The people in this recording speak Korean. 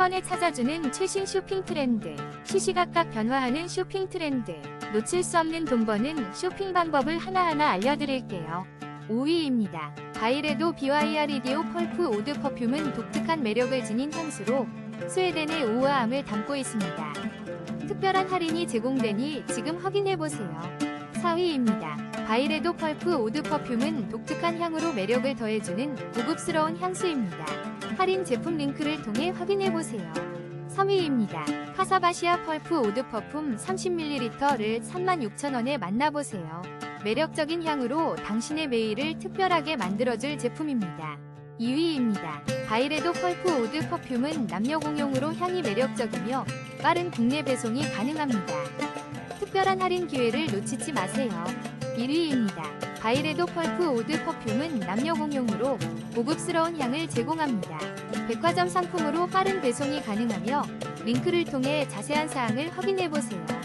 번에 찾아주는 최신 쇼핑 트렌드. 시시각각 변화하는 쇼핑 트렌드. 놓칠 수 없는 돈 버는 쇼핑 방법을 하나하나 알려드릴게요. 5위입니다. 바이레도 BYREDO 펄프 오드 퍼퓸은 독특한 매력을 지닌 향수로 스웨덴의 우아함을 담고 있습니다. 특별한 할인이 제공되니 지금 확인해보세요. 4위입니다. 바이레도 펄프 오드 퍼퓸은 독특한 향으로 매력을 더해주는 고급스러운 향수입니다. 할인 제품 링크를 통해 확인해보세요. 3위입니다. 카사바시아 펄프 오드 퍼퓸 30ml를 36,000원에 만나보세요. 매력적인 향으로 당신의 매일을 특별하게 만들어줄 제품입니다. 2위입니다. 바이레도 펄프 오드 퍼퓸은 남녀 공용으로 향이 매력적이며 빠른 국내 배송이 가능합니다. 특별한 할인 기회를 놓치지 마세요. 1위입니다. 바이레도 펄프 오드 퍼퓸은 남녀 공용으로 고급스러운 향을 제공합니다. 백화점 상품으로 빠른 배송이 가능하며 링크를 통해 자세한 사항을 확인해보세요.